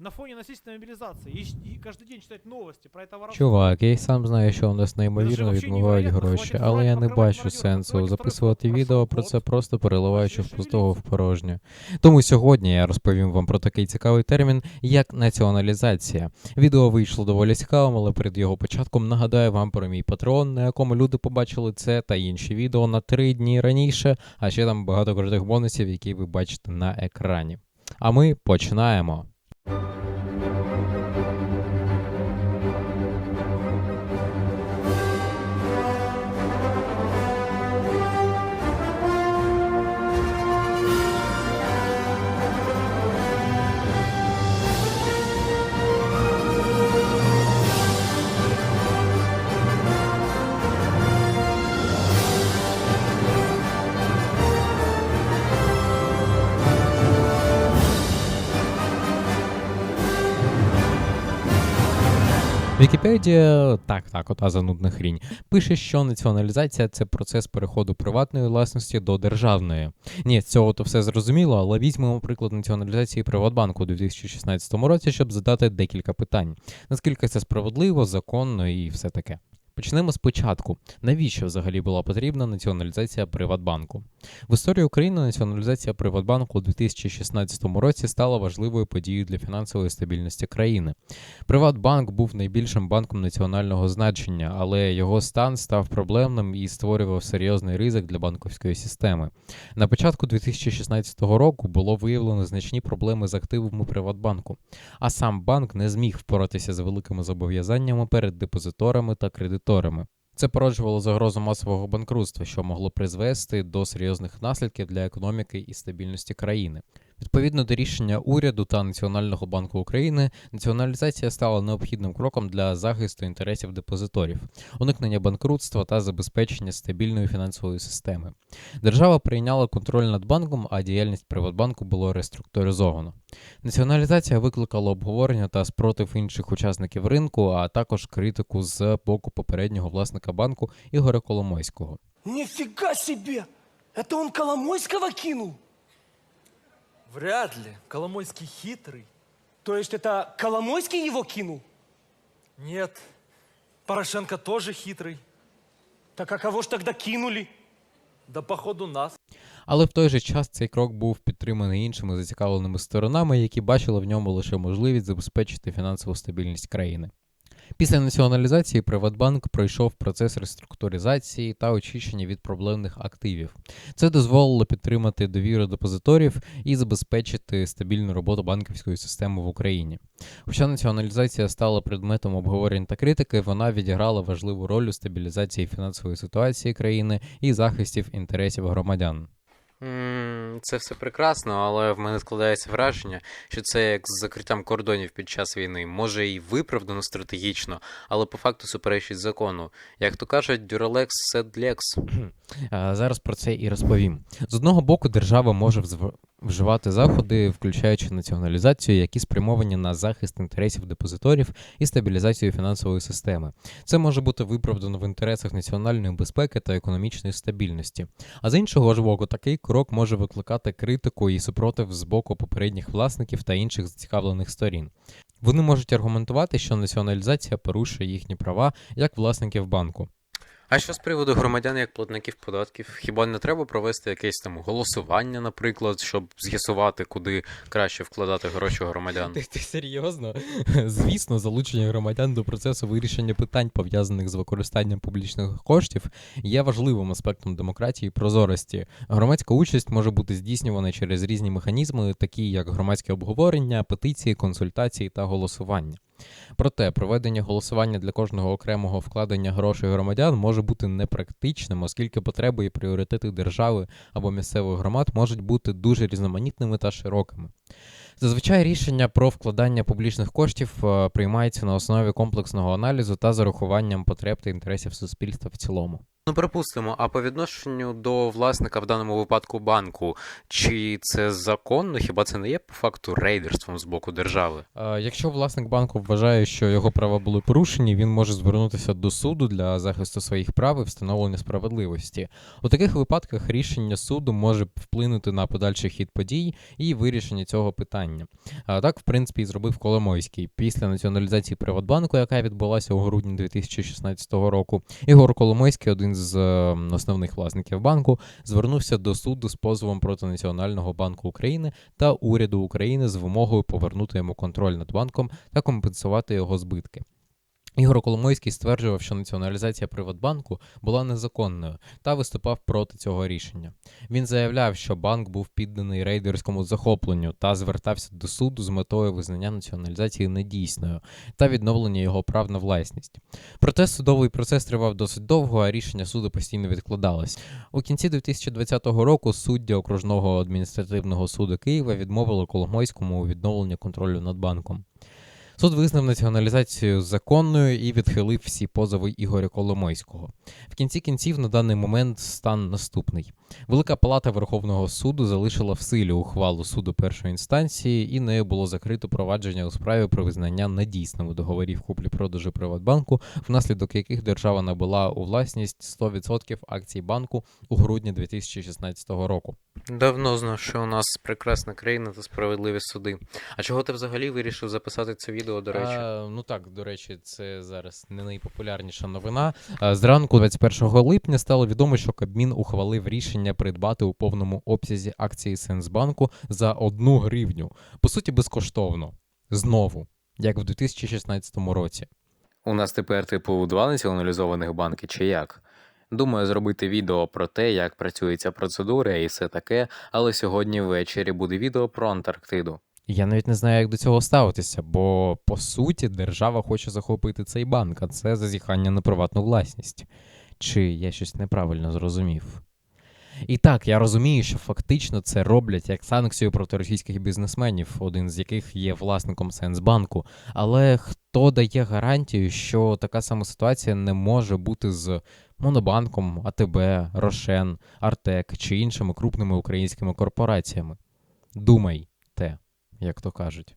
на фоне насильственной мобилизации и, и каждый день читать новости про это воровство. Чувак, я й сам знаю, що у нас неймовірно відмивають гроші, але я не бачу сенсу записувати відео про це, просто переливаючи з пустого в порожнє. Тому сьогодні я розповім вам про такий цікавий термін, як націоналізація. Відео вийшло доволі цікавим, але перед його початком нагадаю вам про мій патрон, на якому люди побачили це та інші відео на три дні раніше, а ще там багато крутих бонусів, які ви бачите на екрані. А ми починаємо. Вікіпедія, так, так, ота занудна хрінь, пише, що націоналізація це процес переходу приватної власності до державної. Ні, з цього то все зрозуміло, але візьмемо приклад націоналізації Приватбанку у 2016 році, щоб задати декілька питань. Наскільки це справедливо, законно і все таке. Почнемо спочатку. Навіщо взагалі була потрібна націоналізація Приватбанку? В історії України націоналізація Приватбанку у 2016 році стала важливою подією для фінансової стабільності країни. Приватбанк був найбільшим банком національного значення, але його стан став проблемним і створював серйозний ризик для банківської системи. На початку 2016 року було виявлено значні проблеми з активами Приватбанку, а сам банк не зміг впоратися з великими зобов'язаннями перед депозиторами та кредиторами. Це породжувало загрозу масового банкрутства, що могло призвести до серйозних наслідків для економіки і стабільності країни. Відповідно до рішення уряду та Національного банку України, націоналізація стала необхідним кроком для захисту інтересів депозиторів, уникнення банкрутства та забезпечення стабільної фінансової системи. Держава прийняла контроль над банком, а діяльність Приватбанку було реструктуризовано. Націоналізація викликала обговорення та спротив інших учасників ринку, а також критику з боку попереднього власника банку Ігоря Коломойського. Нифига себе! Это он Коломойского кинул? Вряд ли. Коломойский хитрый. То есть это Коломойский его кинул? Нет. Порошенко тоже хитрый. Так а кого ж тогда кинули? Да походу нас. Але в той же час цей крок був підтриманий іншими зацікавленими сторонами, які бачили в ньому лише можливість забезпечити фінансову стабільність країни. Після націоналізації Приватбанк пройшов процес реструктуризації та очищення від проблемних активів. Це дозволило підтримати довіру депозиторів і забезпечити стабільну роботу банківської системи в Україні. Хоча націоналізація стала предметом обговорень та критики, вона відіграла важливу роль у стабілізації фінансової ситуації країни і захистів інтересів громадян. Це все прекрасно, але в мене складається враження, що це як з закриттям кордонів під час війни. Може і виправдано стратегічно, але по факту суперечить закону. Як то кажуть, Duralex sed lex. Зараз про це і розповім. З одного боку, держава може вживати заходи, включаючи націоналізацію, які спрямовані на захист інтересів депозиторів і стабілізацію фінансової системи. Це може бути виправдано в інтересах національної безпеки та економічної стабільності. А з іншого ж боку, такий крок може викликати критику і супротив з боку попередніх власників та інших зацікавлених сторін. Вони можуть аргументувати, що націоналізація порушує їхні права як власників банку. А що з приводу громадян як платників податків? Хіба не треба провести якесь там голосування, наприклад, щоб з'ясувати, куди краще вкладати гроші громадян? Ти, ти серйозно? Звісно, залучення громадян до процесу вирішення питань, пов'язаних з використанням публічних коштів, є важливим аспектом демократії і прозорості. Громадська участь може бути здійснювана через різні механізми, такі як громадське обговорення, петиції, консультації та голосування. Проте проведення голосування для кожного окремого вкладення грошей громадян може бути непрактичним, оскільки потреби і пріоритети держави або місцевих громад можуть бути дуже різноманітними та широкими. Зазвичай рішення про вкладання публічних коштів е, приймається на основі комплексного аналізу та з урахуванням потреб та інтересів суспільства в цілому. Ну, припустимо, а по відношенню до власника в даному випадку банку, чи це законно? Хіба це не є по факту рейдерством з боку держави? Якщо власник банку вважає, що його права були порушені, він може звернутися до суду для захисту своїх прав і встановлення справедливості. У таких випадках рішення суду може вплинути на подальший хід подій і вирішення цього питання. А так, в принципі, і зробив Коломойський після націоналізації Приватбанку, яка відбулася у грудні 2016 року. Ігор Коломойський, один з е, основних власників банку, звернувся до суду з позовом проти Національного банку України та уряду України з вимогою повернути йому контроль над банком та компенсувати його збитки. Ігор Коломойський стверджував, що націоналізація Приватбанку була незаконною та виступав проти цього рішення. Він заявляв, що банк був підданий рейдерському захопленню та звертався до суду з метою визнання націоналізації недійсною та відновлення його прав на власність. Проте судовий процес тривав досить довго, а рішення суду постійно відкладалось. У кінці 2020 року суддя окружного адміністративного суду Києва відмовили Коломойському у відновленні контролю над банком. Суд визнав націоналізацію законною і відхилив всі позови Ігоря Коломойського. В кінці кінців на даний момент стан наступний. Велика палата Верховного суду залишила в силі ухвалу суду першої інстанції, і нею було закрито провадження у справі про визнання недійсними договорів куплі-продажу Приватбанку, внаслідок яких держава набула у власність 100% акцій банку у грудні 2016 року. Давно знав, що у нас прекрасна країна та справедливі суди. А чого ти взагалі вирішив записати це відео, до речі? А, ну так, до речі, це зараз не найпопулярніша новина. А, зранку, 21 липня, стало відомо, що Кабмін ухвалив рішення придбати у повному обсязі акції Сенсбанку за одну гривню. По суті, безкоштовно. Знову, як в 2016 році. У нас тепер, типу, два націоналізованих банки, чи як? Думаю, зробити відео про те, як працює ця процедура і все таке, але сьогодні ввечері буде відео про Антарктиду. Я навіть не знаю, як до цього ставитися, бо по суті держава хоче захопити цей банк, а це зазіхання на приватну власність. Чи я щось неправильно зрозумів? І так, я розумію, що фактично це роблять як санкцію проти російських бізнесменів, один з яких є власником Сенсбанку. Але хто дає гарантію, що така сама ситуація не може бути з Монобанком, АТБ, Рошен, Артек чи іншими крупними українськими корпораціями? Думайте, як то кажуть.